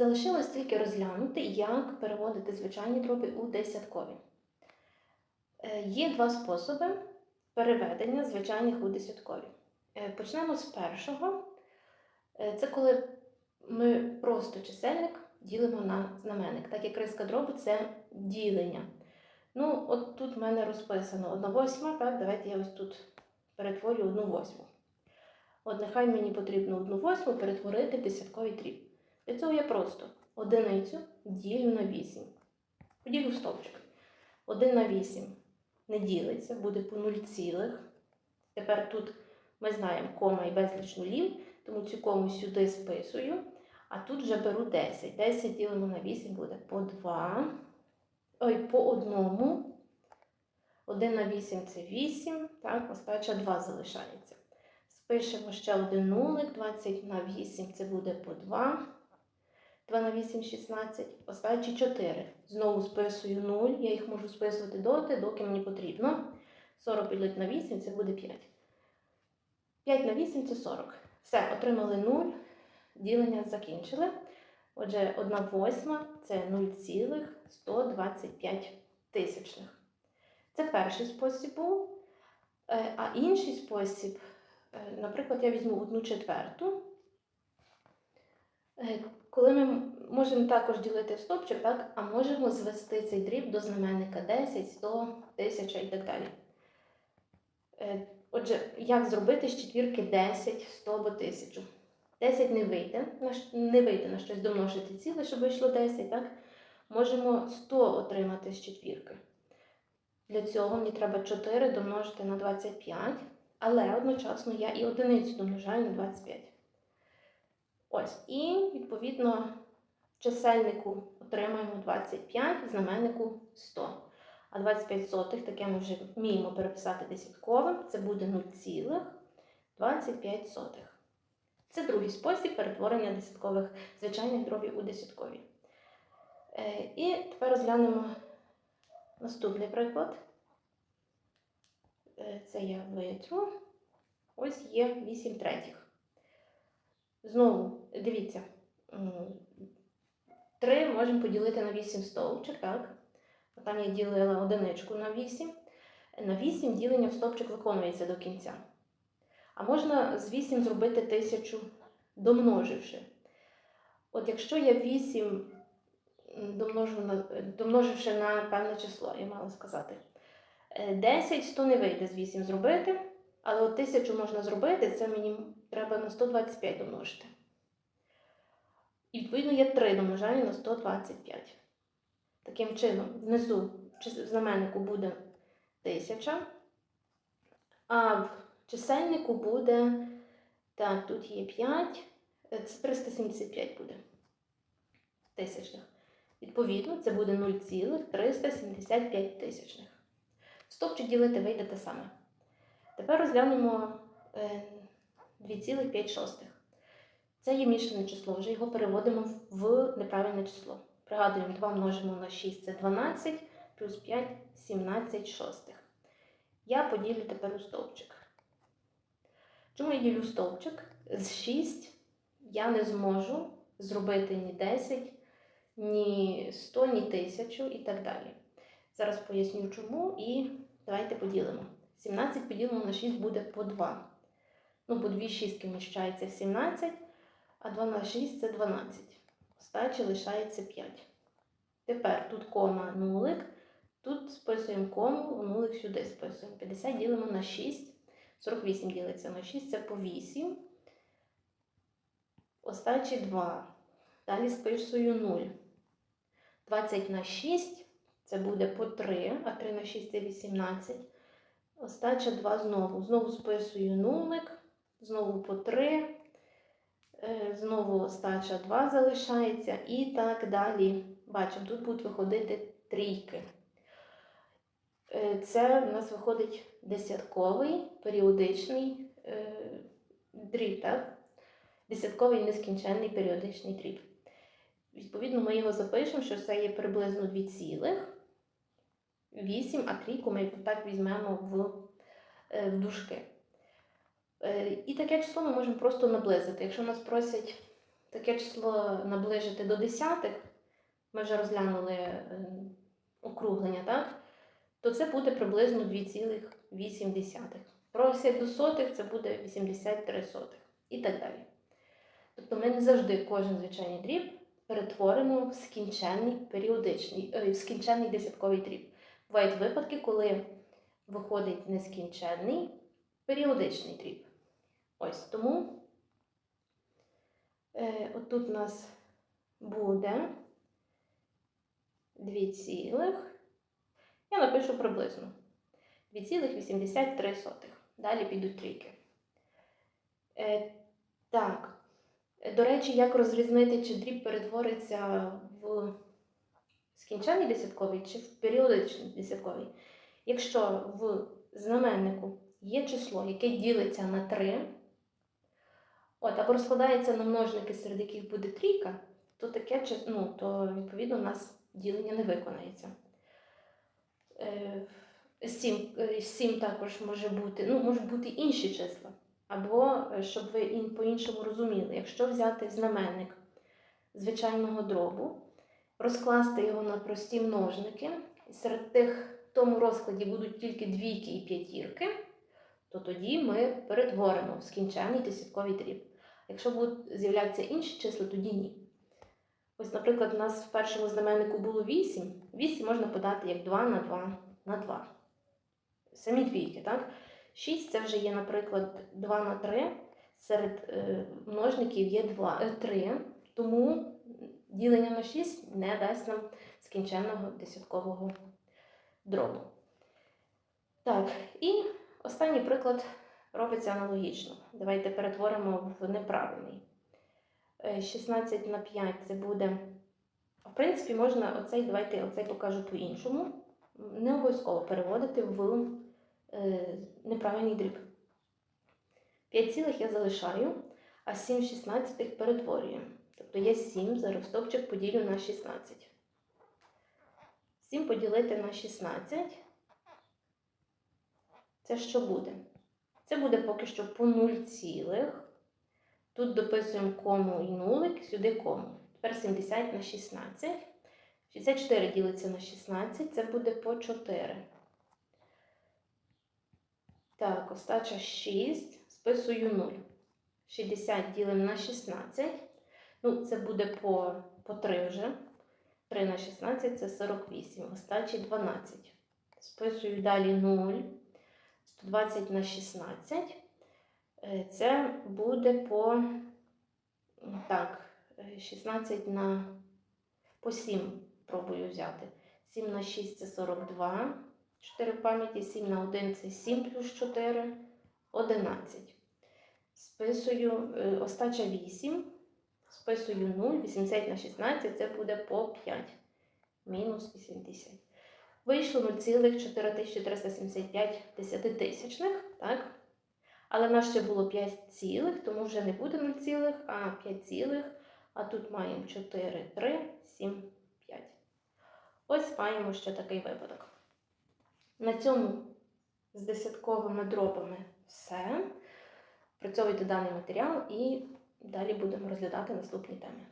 Залишилось тільки розглянути, як переводити звичайні дроби у десяткові. Е, Є два способи переведення звичайних у десяткові. Е, Почнемо з першого. Е, Це коли ми просто чисельник ділимо на знаменник. Так як риска дробу це ділення. Ну, от тут в мене розписано 1 восьма, так, давайте я ось тут перетворю 1 восьму. От нехай мені потрібно 1 восьму перетворити в десятковий дріб. Для цього я просто одиницю ділю на 8. Поділю стовпчик. 1 на 8 не ділиться, буде по 0 цілих. Тепер тут ми знаємо кома і безліч нулів, тому цю кому сюди списую. А тут вже беру 10. 10 ділимо на 8 буде по 2. Ой, по одному. 1 на 8 це 8. Так, остача 2 залишається. Спишемо ще один нулик. 20 на 8 це буде по 2. 2 на 8 16. Остачі 4. Знову списую 0. Я їх можу списувати доти, доки мені потрібно. 40 поділити на 8 це буде 5. 5 на 8 це 40. Все, отримали 0. Ділення закінчили. Отже, 1 восьма це 0,125 тисячних. Це перший спосіб був. Е, А інший спосіб, е, наприклад, я візьму 1 четверту. Е, Коли ми можемо також ділити в стопчик, так, а можемо звести цей дріб до знаменника 10, 100, 1000 і так далі. Е, Отже, як зробити з четвірки 10, 100 або 1000? 10 не вийде, не вийде на щось домножити ціле, щоб вийшло 10, так? Можемо 100 отримати з четвірки. Для цього мені треба 4 домножити на 25, але одночасно я і одиницю домножаю на 25. Ось, і відповідно чисельнику отримаємо 25, знаменнику 100. А 25 сотих, таке ми вже вміємо переписати десятковим, це буде 0,25 сотих. Це другий спосіб перетворення десяткових звичайних дробів у десяткові. Е, І тепер розглянемо наступний приклад. Е, Це я витру. Ось є 8 третіх. Знову, дивіться, 3 можемо поділити на 8 стовпчик, так? Там я ділила одиничку на 8. На 8 ділення в стовпчик виконується до кінця. А можна з 8 зробити 1000, домноживши. От якщо я 8 домножу на, домноживши на певне число, я мала сказати. Е, 10, 100 не вийде з 8 зробити, але от 1000 можна зробити, це мені треба на 125 домножити. І відповідно я 3 домножаю на 125. Таким чином, внизу в знаменнику буде 1000, а в чисельнику буде, так, тут є 5, е, це 375 буде тисячних. Відповідно, це буде 0,375 тисячних. Стопчик ділити вийде те саме. Тепер розглянемо е, 2,5. Це є мішане число, вже його переводимо в неправильне число. Пригадуємо, 2 множимо на 6 це 12, плюс 5 17 шостих. Я поділю тепер у стовпчик. Чому я ділю стовпчик? З 6 я не зможу зробити ні 10, ні 100, ні 1000 і так далі. Зараз поясню чому і давайте поділимо. 17 поділимо на 6 буде по 2. Ну, по 2 шістки вміщається в 17, а 2 на 6 це 12. Остачі лишається 5. Тепер тут кома нулик. Тут списуємо кому, нулик сюди списуємо. 50 ділимо на 6. 48 ділиться на 6, це по 8. Остачі 2. Далі списую 0. 20 на 6 це буде по 3, а 3 на 6 це 18. Остача 2 знову. Знову списую нулик, знову по 3. Е, Знову остача 2 залишається і так далі. Бачимо, тут будуть виходити трійки. Е, Це в нас виходить десятковий періодичний е, дріб, так? Десятковий нескінченний періодичний дріб. Відповідно, ми його запишемо, що це є приблизно 2 цілих. 8, а трійку ми так візьмемо в, в дужки. Е, І таке число ми можемо просто наблизити. Якщо нас просять таке число наближити до десятих, ми вже розглянули е, округлення, так? То це буде приблизно 2,8. Просять до сотих це буде 83 сотих і так далі. Тобто ми не завжди кожен звичайний дріб перетворимо в скінченний періодичний, е, в скінченний десятковий дріб. Бувають випадки, коли виходить нескінченний періодичний дріб. Ось тому е, отут у нас буде 2 цілих. Я напишу приблизно 2,83. Далі підуть трійки. Е, так. До речі, як розрізнити, чи дріб перетвориться в скінчений десятковий чи в періодичний десятковий. Якщо в знаменнику є число, яке ділиться на 3, от, або розкладається на множники, серед яких буде трійка, то таке ну, то відповідно у нас ділення не виконається. Е, 7, 7 також може бути, ну, можуть бути інші числа. Або е, щоб ви по-іншому розуміли, якщо взяти знаменник звичайного дробу, розкласти його на прості множники, серед тих в тому розкладі будуть тільки двійки і п'ятірки, то тоді ми перетворимо в скінчений десятковий дріб. Якщо будуть з'являтися інші числа, тоді ні. Ось, наприклад, у нас в першому знаменнику було 8. 8 можна подати як 2 на 2 на 2. Самі двійки, так? 6 це вже є, наприклад, 2 на 3. Серед е, множників є 2, е, 3, тому ділення на 6 не дасть нам скінченного десяткового дробу. Так, і останній приклад робиться аналогічно. Давайте перетворимо в неправильний. Е, 16 на 5 це буде. В принципі, можна оцей, давайте оцей покажу по-іншому. Не обов'язково переводити в е, неправильний дріб. 5 цілих я залишаю, а 7 шістнадцятих перетворюю. Тобто я 7 зараз стовпчик поділю на 16. 7 поділити на 16. Це що буде? Це буде поки що по 0 цілих. Тут дописуємо кому і нулик, сюди кому. Тепер 70 на 16. 64 ділиться на 16, це буде по 4. Так, остача 6, списую 0. 60 ділимо на 16. Ну, це буде по, по 3 вже. 3 на 16 це 48. Остачі 12. Списую далі 0. 120 на 16. Е, Це буде по так, е, 16 на по 7 пробую взяти. 7 на 6 це 42. 4 в пам'яті, 7 на 1 це 7 плюс 4, 11. Списую е, остача 8. Списую 0, 80 на 16 це буде по 5. Мінус 80. Вийшло 0,4375 десятитисячних, так? Але в нас ще було 5 цілих, тому вже не буде 0 цілих, а 5 цілих. А тут маємо 4, 3, 7, 5. Ось маємо ще такий випадок. На цьому з десятковими дробами все. Працьовуйте даний матеріал і далі будемо розглядати наступні теми.